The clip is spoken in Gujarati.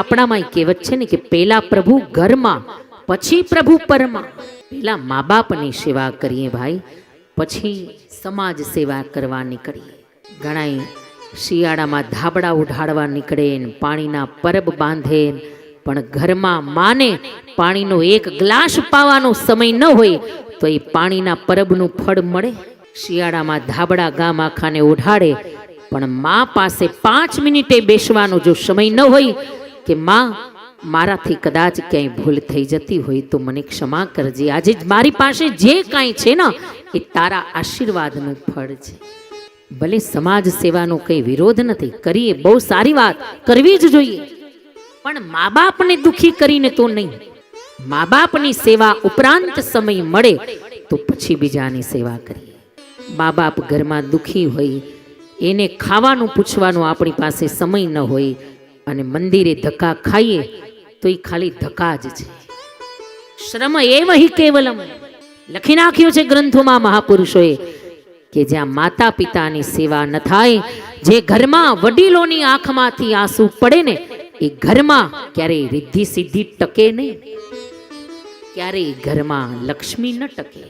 આપણામાં કહેવત છે ને કે પેલા પ્રભુ ઘરમાં, પછી પ્રભુ પરમાં. પેલા મા બાપની સેવા કરીએ ભાઈ, પછી સમાજ સેવા કરવા નીકળીએ. ઘણાય શિયાળામાં ધાબડા ઉઢાડવા નીકળે પાણીના પરબ બાંધે પણ ઘરમાં માને પાણીનો એક ગ્લાસ પાવાનો સમય ન હોય, તો એ પાણીના પરબનું ફળ મળે. શિયાળામાં ધાબડા ગામ આખાને ઉઢાડે, પણ મા પાસે પાંચ મિનિટે બેસવાનો જો સમય ન હોય કે માં, મારાથી કદાચ ક્યાંય ભૂલ થઈ જતી હોય તો મને ક્ષમા કરજે. આજે મારી પાસે જે કાંઈ છે ને, એ તારા આશીર્વાદનું ફળ છે. ભલે સમાજ સેવાનો કંઈ વિરોધ નથી, કરીએ બહુ સારી વાત, કરવી જ જોઈએ. પણ મા બાપને દુખી કરીને તો નહીં. મા બાપની સેવા ઉપરાંત સમય મળે તો પછી બીજાની સેવા કરીએ. મા બાપ ઘરમાં દુખી હોય, એને ખાવાનું પૂછવાનું આપણી પાસે સમય ન હોય અને મંદિરે ધક્કા ખાઈએ તો એ ખાલી ધક્કા જ છે. શ્રમ એવ હિ કેવલમ. લખી નાખ્યું છે ગ્રંથોમાં મહાપુરુષોએ કે જ્યાં માતા પિતાની સેવા ન થાય, જે ઘરમાં વડીલોની આંખમાંથી આંસુ પડે ને, એ ઘરમાં ક્યારેય રિદ્ધિ સિદ્ધિ ટકે નહીં. ક્યારેય ઘરમાં લક્ષ્મી ન ટકે.